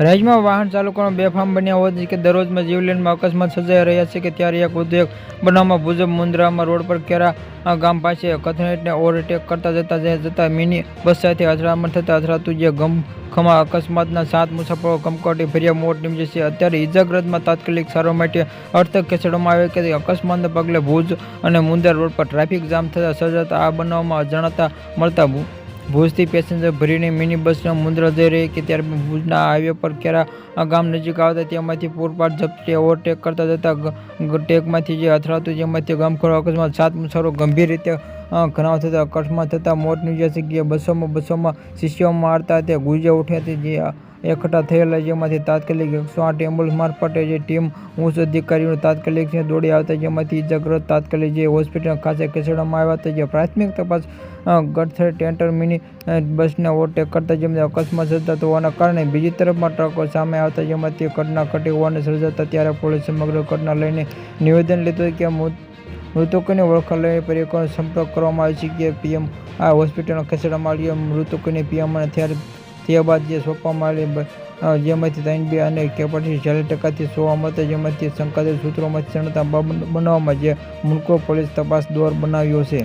રાજ્યમાં વાહન ચાલકોનો બેફામ બન્યા હોવાથી કે દરરોજમાં જીવલેણમાં અકસ્માત સર્જાઈ રહ્યા છે કે ત્યારે એક વધુ બનાવમાં ભુજબ મુન્દ્રામાં રોડ પર કેરા ગામ પાસે કથનેટને ઓવરટેક કરતા જતા જતા મિની બસ સાથે અથડામણ થતાં અથડાતું જે ગમખમા અકસ્માતના સાત મુસાફરો કમકોટી ફેર્યા મોત નીપજે છે. અત્યારે ઇજાગ્રસ્તમાં તાત્કાલિક સારવાર માટે અર્થક ખસેડવામાં આવે કે અકસ્માતને પગલે ભુજ અને મુંદ્રા રોડ પર ટ્રાફિક જામ થતાં સર્જાતા આ બનાવમાં જણાતા મળતા ભુજથી પેસેન્જર ભરીને મિની બસનો મુંદ્રા જઈ રહી કે ત્યારે ભુજના હાઈવે પર કેરા ગામ નજીક આવતા તેમાંથી પૂરપાટ ઝપટે ઓવરટેક કરતા જતા ટેકમાંથી જે અથડાતું જેમાંથી ગમખોર અકસ્માત, સાત મુસાફરો ગંભીર રીતે ઘણા થતા અકસ્માત થતાં મોત નીપજ્યા છે. બસોમાં બસોમાં શિષ્યો મારતા તે ગુજે ઉઠ્યા હતી જે એકઠા થયેલા જેમાંથી તાત્કાલિક એકસો આઠ એમ્બ્યુલન્સ મારફતે જે ટીમ ઉચ્ચ અધિકારીઓ તાત્કાલિક દોડી આવતા જેમાંથી ઇજાગ્રસ્ત તાત્કાલિક જે હોસ્પિટલ ખાતે ખસેડવામાં આવ્યા હતા. જે પ્રાથમિક તપાસ ગડથર ટેન્ટર મિની બસને ઓવરટેક કરતા જેમને અકસ્માત સર્જાતો હોવાના કારણે બીજી તરફમાં ટ્રકો સામે આવતા જેમાંથી ઘટના ઘટી હોવાને સર્જાતા ત્યારે પોલીસે સમગ્ર ઘટના લઈને નિવેદન લીધું કે મૃત- મૃતકોની ઓળખ લઈ પરિવારનો સંપર્ક કરવામાં આવે છે કે પીએમ આ હોસ્પિટલમાં ખસેડવામાં આવી મૃતકોની પીએમ અને ત્યાર ત્યારબાદ જે સોંપવામાં આવેલી જેમાંથી ત્રણ બે અને કે પછી ચાલીસ ટકાથી સોવા મળતા જેમાંથી શંકાસ્પદ સૂત્રોમાંથી ક્ષણતા બનાવવામાં જે મુલકો પોલીસ તપાસ દોર બનાવ્યો છે.